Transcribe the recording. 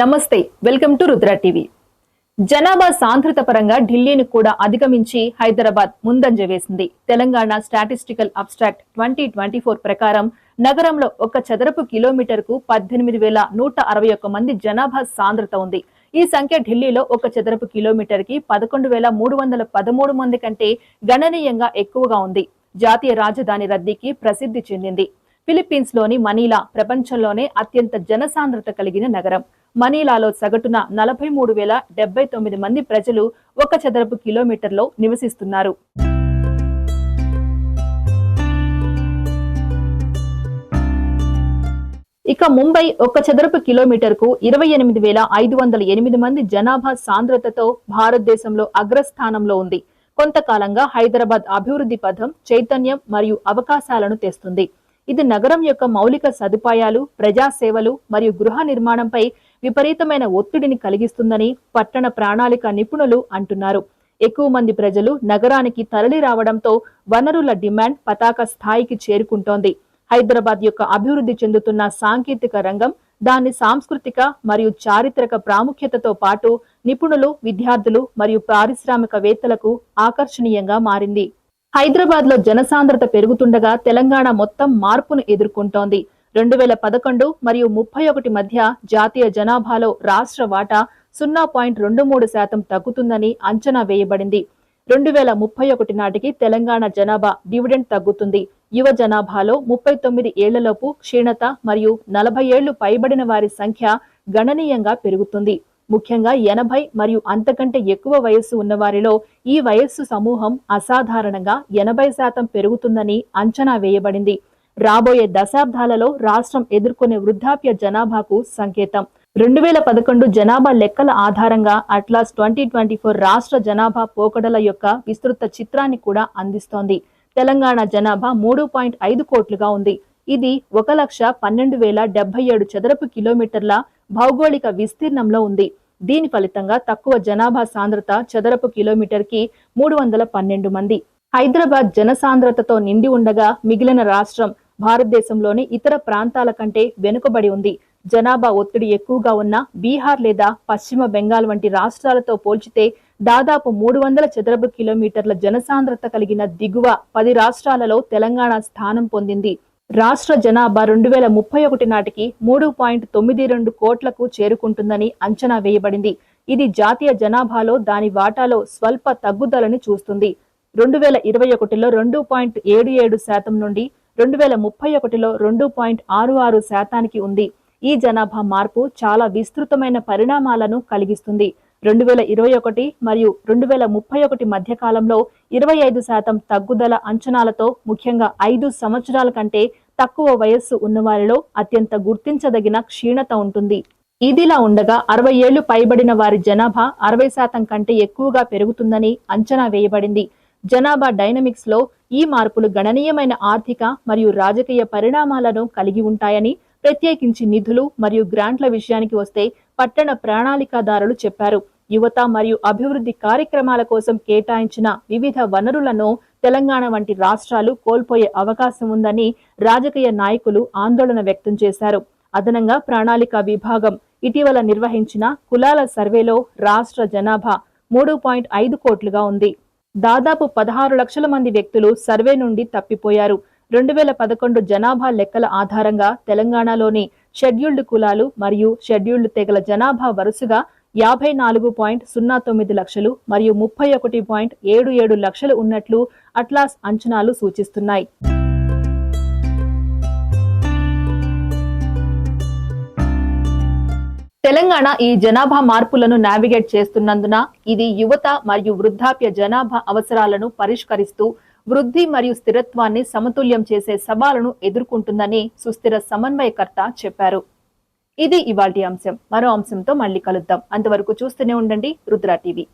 నమస్తే welcome to Rudra TV. జనాభా సాంద్రత పరంగా ఢిల్లీని కూడా అధిగమించి హైదరాబాద్ ముందంజ వేసింది. Telangana statistical abstract twenty twenty four ప్రకారం నగరంలో ఒక చదరపు కిలోమీటర్కు పద్దెనిమిది వేల నూట అరవై ఒక్క మంది జనాభా సాంద్రత ఉంది. ఈ సంఖ్య ఢిల్లీలో ఒక చదరపు కిలోమీటర్కి పదకొండు వేల మూడు వందల పదమూడు మంది కంటే గణనీయంగా ఎక్కువగా ఉంది. జాతీయ రాజధాని రద్దీకి ప్రసిద్ధి చెందింది. ఫిలిప్పీన్స్లోని మనీలా ప్రపంచంలోనే అత్యంత జనసాంద్రత కలిగిన నగరం. మనీలాలో సగటున నలభై మూడు వేల డెబ్బై తొమ్మిది మంది ప్రజలు ఒక చదరపు కిలోమీటర్లో నివసిస్తున్నారు. ఇక ముంబై ఒక చదరపు కిలోమీటర్కు ఇరవై ఎనిమిది వేల ఐదు వందల ఎనిమిది మంది జనాభా సాంద్రతతో భారతదేశంలో అగ్రస్థానంలో ఉంది. కొంతకాలంగా హైదరాబాద్ అభివృద్ధి పథం చైతన్యం మరియు అవకాశాలను తెస్తుంది. ఇది నగరం యొక్క మౌలిక సదుపాయాలు ప్రజా సేవలు మరియు గృహ నిర్మాణంపై విపరీతమైన ఒత్తిడిని కలిగిస్తుందని పట్టణ ప్రణాళిక నిపుణులు అంటున్నారు. ఎక్కువ మంది ప్రజలు నగరానికి తరలి రావడంతో వనరుల డిమాండ్ పతాక స్థాయికి చేరుకుంటోంది. హైదరాబాద్ యొక్క అభివృద్ధి చెందుతున్న సాంకేతిక రంగం దాని సాంస్కృతిక మరియు చారిత్రక ప్రాముఖ్యతతో పాటు నిపుణులు విద్యార్థులు మరియు పారిశ్రామికవేత్తలకు ఆకర్షణీయంగా మారింది. హైదరాబాద్లో జనసాంద్రత పెరుగుతుండగా తెలంగాణ మొత్తం మార్పును ఎదుర్కొంటోంది. రెండు వేల పదకొండు మరియు ముప్పై ఒకటి మధ్య జాతీయ జనాభాలో రాష్ట్ర వాటా సున్నా పాయింట్ రెండు మూడు శాతం తగ్గుతుందని అంచనా వేయబడింది. రెండు వేల ముప్పై ఒకటి నాటికి తెలంగాణ జనాభా డివిడెండ్ తగ్గుతుంది. యువ జనాభాలో ముప్పై తొమ్మిది ఏళ్ళలోపు క్షీణత మరియు నలభై ఏళ్ళు పైబడిన వారి సంఖ్య గణనీయంగా పెరుగుతుంది. ముఖ్యంగా ఎనభై మరియు అంతకంటే ఎక్కువ వయస్సు ఉన్నవారిలో ఈ వయస్సు సమూహం అసాధారణంగా ఎనభై శాతం పెరుగుతుందని అంచనా వేయబడింది. రాబోయే దశాబ్దాలలో రాష్ట్రం ఎదుర్కొనే వృద్ధాప్య జనాభాకు సంకేతం. రెండు వేల పదకొండు జనాభా లెక్కల ఆధారంగా అట్లాస్ ట్వంటీ ట్వంటీ ఫోర్ రాష్ట్ర జనాభా పోకడల యొక్క విస్తృత చిత్రాన్ని కూడా అందిస్తోంది. తెలంగాణ జనాభా మూడు పాయింట్ ఐదు కోట్లుగా ఉంది. ఇది ఒక లక్ష పన్నెండు వేల డెబ్బై ఏడు చదరపు కిలోమీటర్ల భౌగోళిక విస్తీర్ణంలో ఉంది. దీని ఫలితంగా తక్కువ జనాభా సాంద్రత చదరపు కిలోమీటర్కి మూడు వందల పన్నెండు మంది. హైదరాబాద్ జనసాంద్రతతో నిండి ఉండగా మిగిలిన రాష్ట్రం భారతదేశంలోని ఇతర ప్రాంతాల కంటే వెనుకబడి ఉంది. జనాభా ఒత్తిడి ఎక్కువగా ఉన్న బీహార్ లేదా పశ్చిమ బెంగాల్ వంటి రాష్ట్రాలతో పోల్చితే దాదాపు మూడు వందల చదరపు కిలోమీటర్ల జనసాంద్రత కలిగిన దిగువ పది రాష్ట్రాలలో తెలంగాణ స్థానం పొందింది. రాష్ట్ర జనాభా రెండు వేల ముప్పై ఒకటి నాటికి మూడు పాయింట్ తొమ్మిది రెండు కోట్లకు చేరుకుంటుందని అంచనా వేయబడింది. ఇది జాతీయ జనాభాలో దాని వాటాలో స్వల్ప తగ్గుదలని చూస్తుంది. రెండు వేల ఇరవై ఒకటిలో రెండు పాయింట్ ఏడు ఏడు శాతం నుండి రెండు వేల ముప్పై ఒకటిలో రెండు పాయింట్ ఆరు ఆరు శాతానికి ఉంది. ఈ జనాభా మార్పు చాలా విస్తృతమైన పరిణామాలను కలిగిస్తుంది. రెండు వేల ఇరవై ఒకటి మరియు రెండు వేల ముప్పై ఒకటి మధ్య కాలంలో ఇరవై ఐదు శాతం తగ్గుదల అంచనాలతో ముఖ్యంగా ఐదు సంవత్సరాల కంటే తక్కువ వయస్సు ఉన్నవారిలో అత్యంత గుర్తించదగిన క్షీణత ఉంటుంది. ఇదిలా ఉండగా అరవై ఏళ్ళు పైబడిన వారి జనాభా అరవై శాతం కంటే ఎక్కువగా పెరుగుతుందని అంచనా వేయబడింది. జనాభా డైనమిక్స్లో ఈ మార్పులు గణనీయమైన ఆర్థిక మరియు రాజకీయ పరిణామాలను కలిగి ఉంటాయని ప్రత్యేకించి నిధులు మరియు గ్రాంట్ల విషయానికి వస్తే పట్టణ ప్రణాళికాదారులు చెప్పారు. యువత మరియు అభివృద్ధి కార్యక్రమాల కోసం కేటాయించిన వివిధ వనరులను తెలంగాణ వంటి రాష్ట్రాలు కోల్పోయే అవకాశం ఉందని రాజకీయ నాయకులు ఆందోళన వ్యక్తం చేశారు. అదనంగా ప్రణాళిక విభాగం ఇటీవల నిర్వహించిన కులాల సర్వేలో రాష్ట్ర జనాభా మూడు పాయింట్ ఐదు కోట్లుగా ఉంది. దాదాపు పదహారు లక్షల మంది వ్యక్తులు సర్వే నుండి తప్పిపోయారు. రెండు వేల పదకొండు జనాభా లెక్కల ఆధారంగా తెలంగాణలోని షెడ్యూల్డ్ కులాలు మరియు షెడ్యూల్డ్ తెగల జనాభా వరుసగా యాభై నాలుగు పాయింట్ సున్నా తొమ్మిది లక్షలు మరియు ముప్పై ఒకటి పాయింట్ ఏడు ఏడు లక్షలు ఉన్నట్లు అట్లాస్ అంచనాలు సూచిస్తున్నాయి. తెలంగాణ ఈ జనాభా మార్పులను నావిగేట్ చేస్తున్నందున ఇది యువత మరియు వృద్ధాప్య జనాభా అవసరాలను పరిష్కరిస్తూ వృద్ధి మరియు స్థిరత్వాన్ని సమతుల్యం చేసే సవాలను ఎదుర్కొంటుందని సుస్థిర సమన్వయకర్త చెప్పారు. ఇది ఇవాటి అంశం. మరో అంశంతో మళ్ళీ కలుద్దాం. అంతవరకు చూస్తూనే ఉండండి రుద్ర టీవీ.